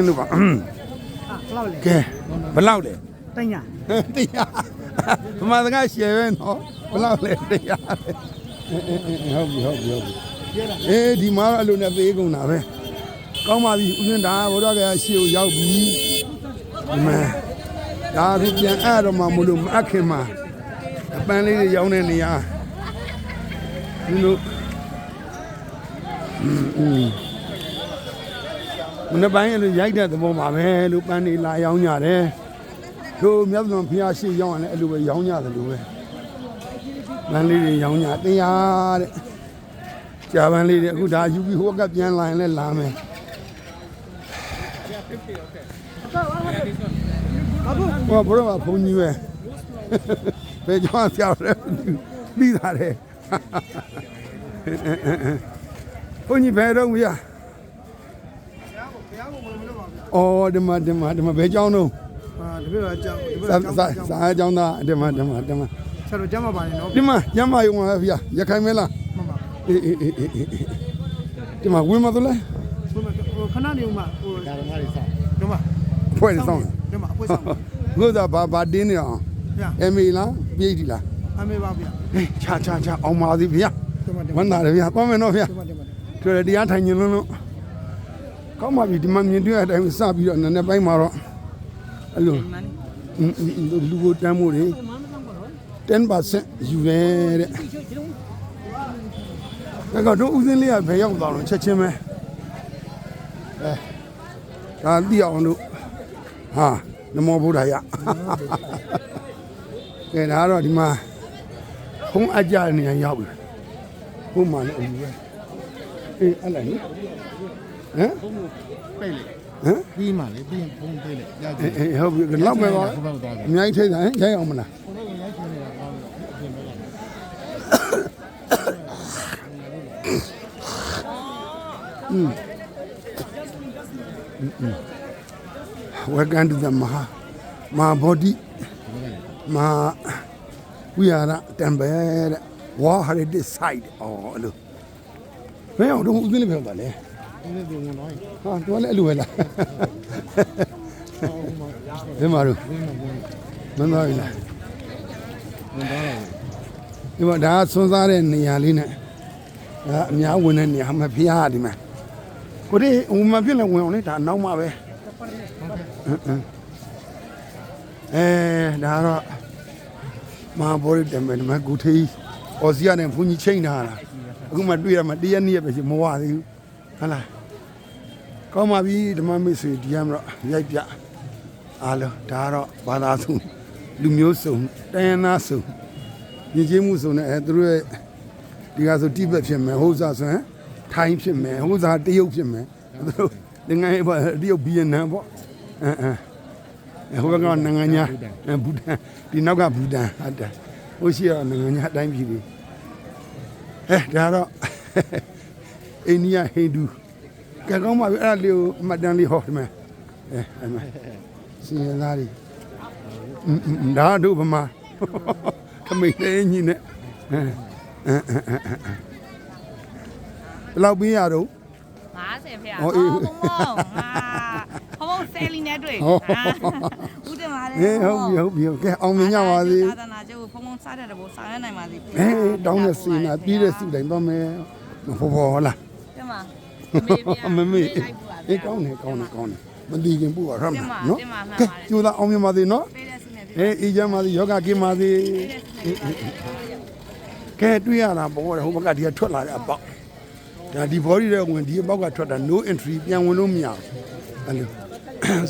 င်းလို့ပါကဲဘလောက်လဲတင်ညာတင်ညာဘမစကားရှယ်ပဲနော်ဘလောက်လဲတင်ညာဟုတ်ပြီဟုတ်ပြီဟုတ်ပြီအေးဒီမှာအဲ့လိုနဲ့သေးကုန်တာပဲကောင်းပါပြီဦးရင်ဒါဘောတော့ကရှေ့ကိုရောက်ပြီမန်ဒါအခုပြန်အဲ့တော့မှမလို့မအပ်ခင်မှာအပန်းလေးတွေရောင်းတဲ့နေရာဒီလိုอืม မနေ့ပိုင်းအဲ့လိုရိုက်တဲ့သဘောပါပဲလို့ပန်းနေလာရောင်းကြတယ်တို့မြတ်စွာဘုရားရှိရောင်းရတယ်အဲ့လိုပဲရောင်းကြတယ်လို့ပဲပန်းလေးတွေရောင်းကြတရားတဲ့ကြာပန်းလေးတွေအခုဒါယူပြီးဟိုကပြန်လာရင်လည်းလာမယ်阿不，ဟောဘုရားကဘုန်းကြီးပဲဘယ်ကြောင့်ဆရာလဲပြီးတာတယ်ဘုန်းကြီးဘယ်တော့မရ အော်ဒီမှာဒီမှာဒီမှာဘယ်ကျောင်းတော့အာတပည့်တော်အကြောင်းတပည့်စာတော်စာအကြောင်းစာအကြောင်းသားဒီမှာဒီမှာဒီမှာဆရာတော်ကျမ်းမပါနဲ့နော်ဒီမှာညမယုံပါဗျာရခိုင်မဲလားမှန်ပါအေးအေးအေးအေးဒီမှာဝင်မသလားဘုမဟိုခဏနေဦးမဟိုဒါတော်မတွေဆောင်ဒီမှာဖွဲ့နေဆောင်ဒီမှာအဖွဲ့ဆောင်ငုတ်တာဘာဘာတင်းနေအောင်ဗျာအမေလားပြိတ်ဒီလားအမေပါဗျာချာချာချာအောင်ပါသေးဗျာဝန်တာတယ်ဗျာသွားမယ်နော်ဗျာဒီမှာဒီမှာတွေ့တယ်တရားထိုင်နေလို့လို့ ကောင်းပါပြီဒီမှာမြင်တွေ့ရတဲ့အတိုင်းစပြီးတော့နည်းနည်းပိုင်းမှာတော့အဲ့လိုအင်းအင်းအင်းလူကိုတန်းမှုတွေ10%ယူရဲတဲ့ဒါကတော့ဦးစင်းလေးကဘယ်ရောက်သွားလို့ချက်ချင်းပဲအဲဒါသိအောင်လို့ဟာနမောဗုဒ္ဓယကဲဒါကတော့ဒီမှာဘုံအကြတဲ့နေရာရောက်ပြီဘုံမှလည်းအယူပဲအေးအဲ့လိုက်နိ ဟမ် 背嘞， ဟမ် 低嘛嘞，低不用背嘞，要 အေးအေးဟုတ်ပြီလောက်မယ်ပါ 不报多少 အ？များကြီးထိတ်တာဟင်ရိုက်အောင်မလား 我那个要求那个高的，一千多了。 welcome to the maha maha body maha wihara temple တဲ့ war heritage site အော်အဲ့လိုဘယ်အောင်တော့ဦးသိလေးပဲ ဒီလိုငုံလိုက်ဟာသူကလည်းအလိုပဲလားဘယ်မှာလို့မင်းသားပြီလားမင်းသားလားဒီမှာဒါဆွန်းစားတဲ့နေရာလေးနဲ့ဒါအများဝင်တဲ့နေရာမှာဖျားဒီမှာကိုဒီဟိုမှာပြည့်လဲဝင်အောင်လေဒါနောက်မှပဲအဲဒါတော့မဟာဘောရီတမန်မကူထေးအော်စီယာနဲ့ဘုန်းကြီးချိန်ထားတာအခုမှတွေ့ရမှာတရက်နှစ်ရက်ပဲရှိမဝသေးဘူးဟုတ်လား ကောင်းပါပြီဓမ္မမိတ်ဆွေဒီရမ်းတော့ရိုက်ပြအားလုံးဒါကတော့ဘာသာစုလူမျိုးစုံတိုင်းရင်းသားစုံယဉ်ကျေးမှုဆိုနေအဲသူတို့ရဲ့ဒီကဆိုတိဘက်ဖြစ်မယ်ဟိုးစားဆိုရင်ထိုင်းဖြစ်မယ်ဟိုးစားတရုတ်ဖြစ်မယ်သူတို့ဒီငယ်ပေါ့တရုတ်ဗီယက်နမ်ပေါ့အဲအဲဟိုဘက်ကနိုင်ငံညာအဲဘူတန်ဒီနောက်ကဘူတန်ဟုတ်တယ်ဟိုရှိရနိုင်ငံညာအတိုင်းပြည်တွေအဲဒါတော့အိန္ဒိယဟိန္ဒူ ကဲကောင်းပါပြီအဲ့ဒါလေးကိုအမှတ်တမ်းလေးဟောတယ်မယ်အဲအဲ့မှာစီရင်သားကြီးဒါတို့ဗမာခမိတ်လေးညီနဲ့ဘယ်လောက်ပေးရတော့50ဖေ။ဟုတ်ဟုတ်။ဟောဆယ်လီနဲ့တွေ့။ဦးတင်ပါလေ။ဟေးဟုတ်ပြီဟုတ်ပြီ။ကဲအောင်မြင်ကြပါစေ။သာသနာကျိုးဖုံဖုံစားတဲ့တဘောစားရနိုင်ပါစေ။ဟေးတောင်းတဲ့စီနာပြီးတဲ့စီတိုင်းပါမယ်။ဘောဘောဟုတ်လား။တင်ပါ မမေလိုက်ပူပါဗျာအေးကောင်းတယ်ကောင်းတယ်ကောင်းတယ်မတီးခင်ပို့ရမှာတင်ပါနော်တင်ပါမှန်ကဲပါတယ်ကျိုးသားအောင်မြင်ပါစေနော်ပေးတဲ့စီနဲ့ပေးအေးအေးချမ်းပါစေယောဂကင်းပါစေကဲတွေ့ရတာဘောဟိုဘက်ကဒီကထွက်လာတဲ့အပေါက်ဒါဒီ body တဲ့ဝင်ဒီအပေါက်ကထွက်တာ no entry ပြန်ဝင်လို့မရဘူးအဲ့လို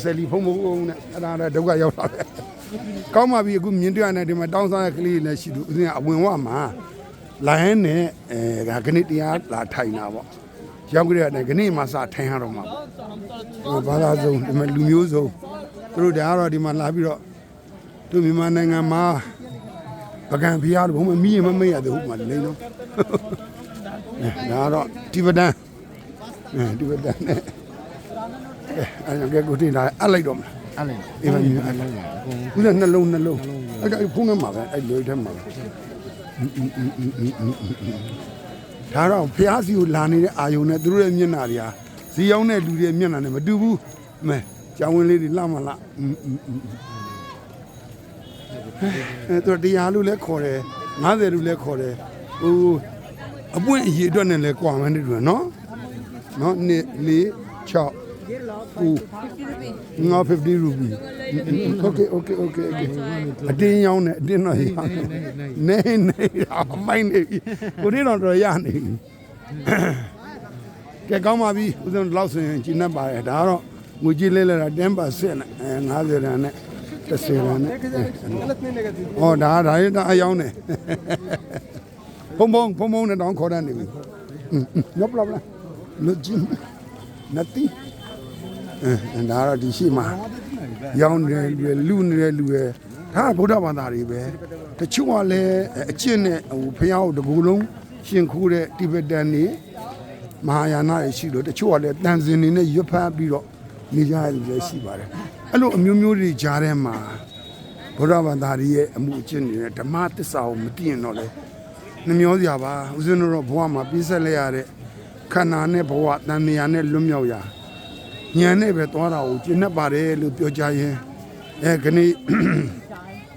ဆယ်လီဖုံးမုံနဲ့အဲ့ဒါတော့ဒုက္ခရောက်တာပဲကောင်းပါပြီအခုမြင်တွေ့ရတဲ့ဒီမှာတောင်းစားတဲ့ကလေးတွေလည်းရှိလို့ဦးဇင်းကအဝင်ဝမှာလိုင်းနဲ့အဲဒါခဏတရားလာထိုင်တာပေါ့ ရောက်ကြတဲ့အနေကနေ့မှစထိုင်ရတော့မှာပေါ့ဘာသာစုံဒီမှာလူမျိုးစုံသူတို့ဒါကတော့ဒီမှာလာပြီးတော့သူမြန်မာနိုင်ငံမှာပကံဖျားတို့ဘုံမမီးရင်မမေ့ရသေးဘူးမှာလိမ့်တော့ဒါကတော့တိဗဒန်အဲဒီဗဒန်နဲ့အဲ့ဒါကကိုတင်လာအလိုက်တော့မလားအလိုက်အေးမင်းအလိုက်ပါဦးလည်းနှလုံးနှလုံးအဲ့ဒါဖုန်းထဲမှာပဲအဲ့လွယ်ထဲမှာပဲ ဒါတော့ဖျားစီကိုလာနေတဲ့အာယုံနဲ့သူတို့ရဲ့မျက်နှာတွေဟာဇီယောင်းတဲ့လူတွေရဲ့မျက်နှာနဲ့မတူဘူးမဲကျောင်းဝင်လေးတွေလှမလားအဲသူတရားလို့လည်းခေါ်တယ်90လို့လည်းခေါ်တယ်ဟိုအပွင့်အရေးအတွက်နဲ့လည်းကွာမှန်းတူတယ်နော်နော်1 2 6 9 50 rupees okay okay okay okay အတင်းရောင်းတယ်အတင်းတော့ရောင်းတယ်နေနေအမိုင်းနေပြီကိုရင်းတော့တော်ရနေပြီကဲကောင်းပါပြီဦးဇင်းလောက်ဆိုရင်ကျင်းနေပါတယ်ဒါကတော့ငွေကြီးလေးလဲတာ10%နဲ့အဲ90ရန်နဲ့30ရန်နဲ့ဟောဒါဒါရတာအယောင်းနေဖုံဖုံဖုံဖုံနဲ့တောင်းခေါ်တတ်နေပြီ no problem လွတ်ကြီး nothing အဲဒါကတော့ဒီရှိမှာရောင်းတယ်လူတွေလူနေတဲ့လူတွေဒါကဗုဒ္ဓဘာသာတွေပဲတချို့ကလည်းအကျင့်နဲ့ဟိုဖះကိုတကူလုံးရှင်ခိုးတဲ့တိဘက်တန်နေမဟာယာနတွေရှိလို့တချို့ကလည်းတန်စင်နေနဲ့ရွတ်ဖတ်ပြီးတော့နေကြရလူတွေရှိပါတယ်အဲ့လိုအမျိုးမျိုးတွေကြားထဲမှာဗုဒ္ဓဘာသာတွေရဲ့အမှုအကျင့်တွေနဲ့ဓမ္မသစ္စာကိုမသိရင်တော့လေနှမျောစရာပါဦးဇင်းတို့တော့ဘဝမှာပြည့်စက်လဲရတဲ့ခန္ဓာနဲ့ဘဝတန်မြာနဲ့လွတ်မြောက်ရာ ညံနဲ့ပဲသွားတာကိုကျင့်တတ်ပါတယ်လို့ပြောကြရင်အဲခဏိ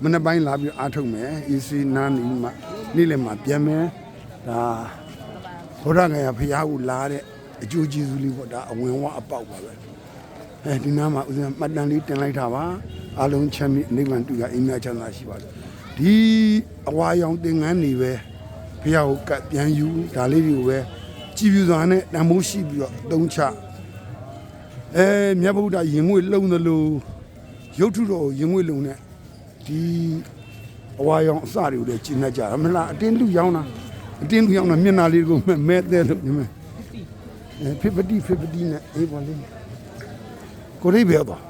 မနေ့ပိုင်းလာပြီးအားထုတ်မယ်အီစီနာနီမှာနေ့လည်မှာပြန်မယ်ဒါဘုရားငယ်ဖရာကိုလာတဲ့အကျိုးကျေးဇူးလေးပေါ့ဒါအဝင်ဝအပေါက်ပါပဲအဲဒီနားမှာဦးဇင်းမှတ်တမ်းလေးတင်လိုက်တာပါအားလုံးချမ်းမြေနိဗ္ဗာန်တူရအိမ်မချမ်းသာရှိပါစေဒီအဝါရောင်သင်္ကန်းတွေပဲဖရာကိုကပ်ပြန်ယူဒါလေးတွေကိုပဲကြည်ပြူစွာနဲ့တန်ဖိုးရှိပြီးတော့သုံးချ အဲမြတ်ဗုဒ္ဓရင်ငွေလုံသလိုရုပ်ထုတော်ကိုရင်ငွေလုံနဲ့ဒီအဝါရောင်အစတွေကိုလည်းကျင့်တတ်ကြတာမလားအတင်းလူရောင်းတာအတင်းလူရောင်းတာမျက်နာလေးကိုမဲ့မဲတဲ့လို့ညီမအဲဖိပတိဖိပတိနဲ့အေးပါလေးကိုရိပ်ပဲတော့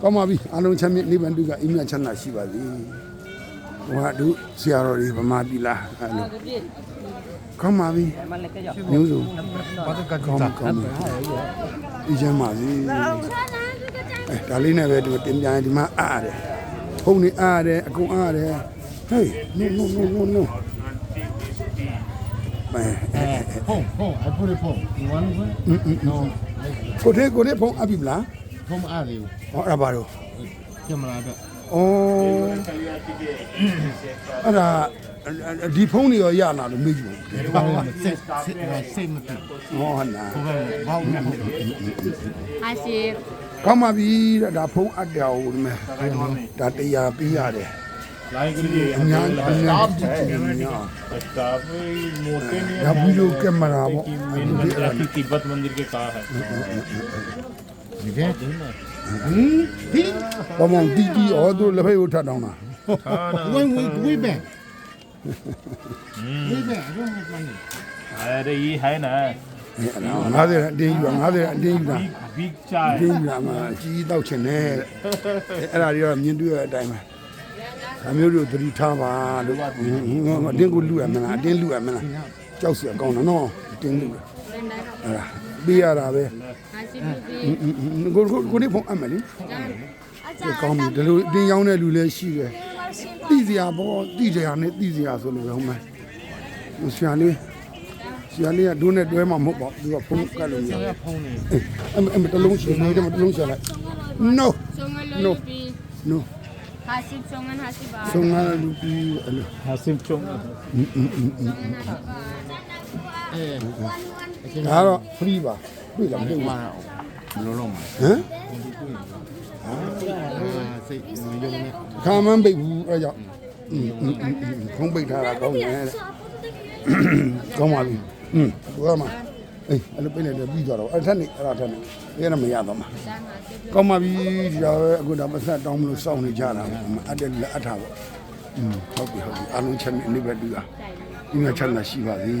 ကောင်းပါပြီအလုံးချမ်းမြေနိဗ္ဗာန်တုကအင်းမြတ်ချမ်းသာရှိပါစေ ဟိုဟာတို့ဆရာတော်တွေဗမာပြည်လားအဲ့လိုကောင်းပါပြီမျိုးစုံဘာတကကောင်းကောင်းဒီကျမ်းပါစီအဲဒါလေးနဲ့ပဲဒီတင်ပြရင်ဒီမှာအားရတယ်ဖုန်းနေအားရတယ်အကုန်အားရတယ်ဟေး no no no no no မဲဖုန်းဖုန်း I put it phone you want it no ကိုသေးကိုသေးဖုန်းအပ်ပြီလားဖုန်းအားလေးဟောအဲ့ဒါပါတော့ကင်မရာတော့ ဩအဲ့ဒါဒီဖုန်းတွေရောရလာလို့မေးကြည့် ဘာလဲစိတ်စိတ်စိတ်မတူ ဟောနာ ဘယ်ဘောက်နဲ့ ဟာရှိ ကောင်းပါပြီတဲ့ဒါဖုန်းအပ်တယ်ဟိုဒီမဲ့ဒါတရားပြီးရတယ် लाइक लिए အများအများကြီးကြည့်နေရ काफी मोटे नहीं या video camera वो कि मेन मंदिर आपकी तिब्बत मंदिर के कहा है ဒီကဲဟင်ဒီဘာမှတီတီအော်သူလက်ဖက်ကိုထပ်တောင်းတာဝင်းဝင်းဝိဘက်ဝိဘက်ရုံးမှန်းနေအဲဒီဟိုင်းနာငါးတဲ့တင်းယူတာငါးတဲ့အတင်းယူတာဘီချိုင်တင်းယူတာမှာကြီးတောက်ချင်တယ်အဲ့ဒါတွေတော့မြင်တွေ့ရတဲ့အတိုင်းပဲအမျိုးတို့သတိထားပါလို့အတင်းကိုလူရမလားအတင်းလူရမလားကြောက်စရာကောင်းတယ်နော်အတင်းလူရအဲ့ဒါ ပေးရတာပဲကိုကိုကိုနေဖုန်းအပ်မယ်လေဒီကောင်းပြီဒီလိုအတင်းရောင်းတဲ့လူလည်းရှိတယ်တိစရာပေါ့တိစရာနဲ့တိစရာဆိုလို့ပဲဟုတ်မယ်ဆရာလေးဆရာလေးကဒုနဲ့တွဲမှာမဟုတ်ပါဘူးသူကဖုန်းကတ်လို့ရတယ်ဖုန်းနေအမအမတလုံးရှင်နေတယ်မတလုံးရှင်လိုက် no no no Hasip Chongan Hasiba. Chongan Lupi. Hasip Chongan. Eh. ဒါကတော့ free ပါတွေ့လားမတွေ့ဘူးမလုံးလုံးပါဟမ်စိတ်မယုံနဲ့ခါမန်းပိတ်ဘူးအဲကြောင့်ခုံးပိတ်ထားတာကောင်းတယ်တဲ့ကောင်းပါပြီဟွန်းသူကမှအေးအဲ့လိုပိတ်လိုက်တယ်ပြီးသွားတော့အဲ့ထက်နေအဲ့ဒါထက်နေအဲ့ဒါမရတော့မှာကောင်းပါပြီဒီတော့အခုတော့မဆက်တောင်းမလို့စောင့်နေကြတာအတက်လက်အထာပေါ့ဟုတ်ပြီဟုတ်ပြီအလုံးချက်နေနေပဲတူတာဒီမှာချက်လာရှိပါသေး